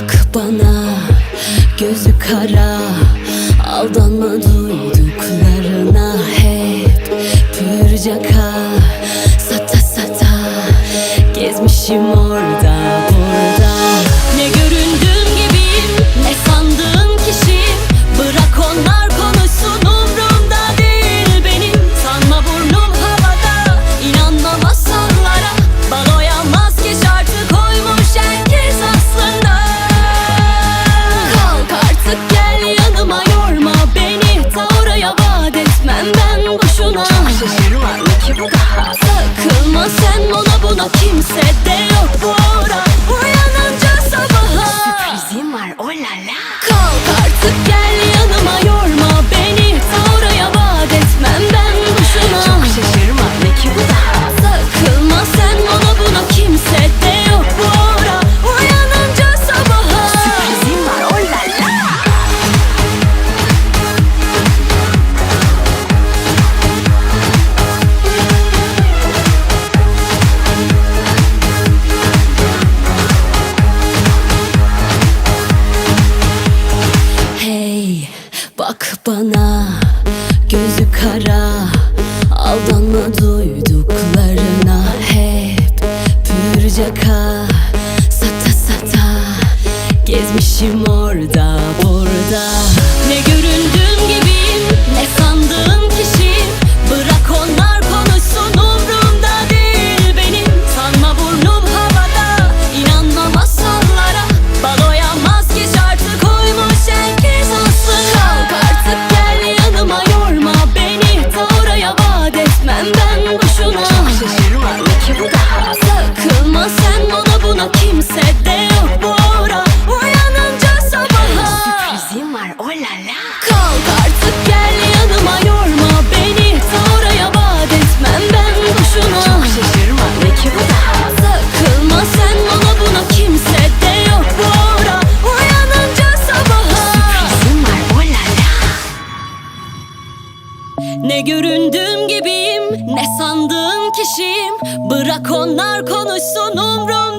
Bak bana gözü kara. Aldanma duyduklarına hep Pürcaka sata sata Gezmişim orada. together Bak bana gözü kara. Aldanma duyduklarına hep Pürcaka sata sata Gezmişim orada burada. Ne göründü Ne göründüğüm gibiyim ne sandığım kişiyim. Bırak onlar konuşsun umrum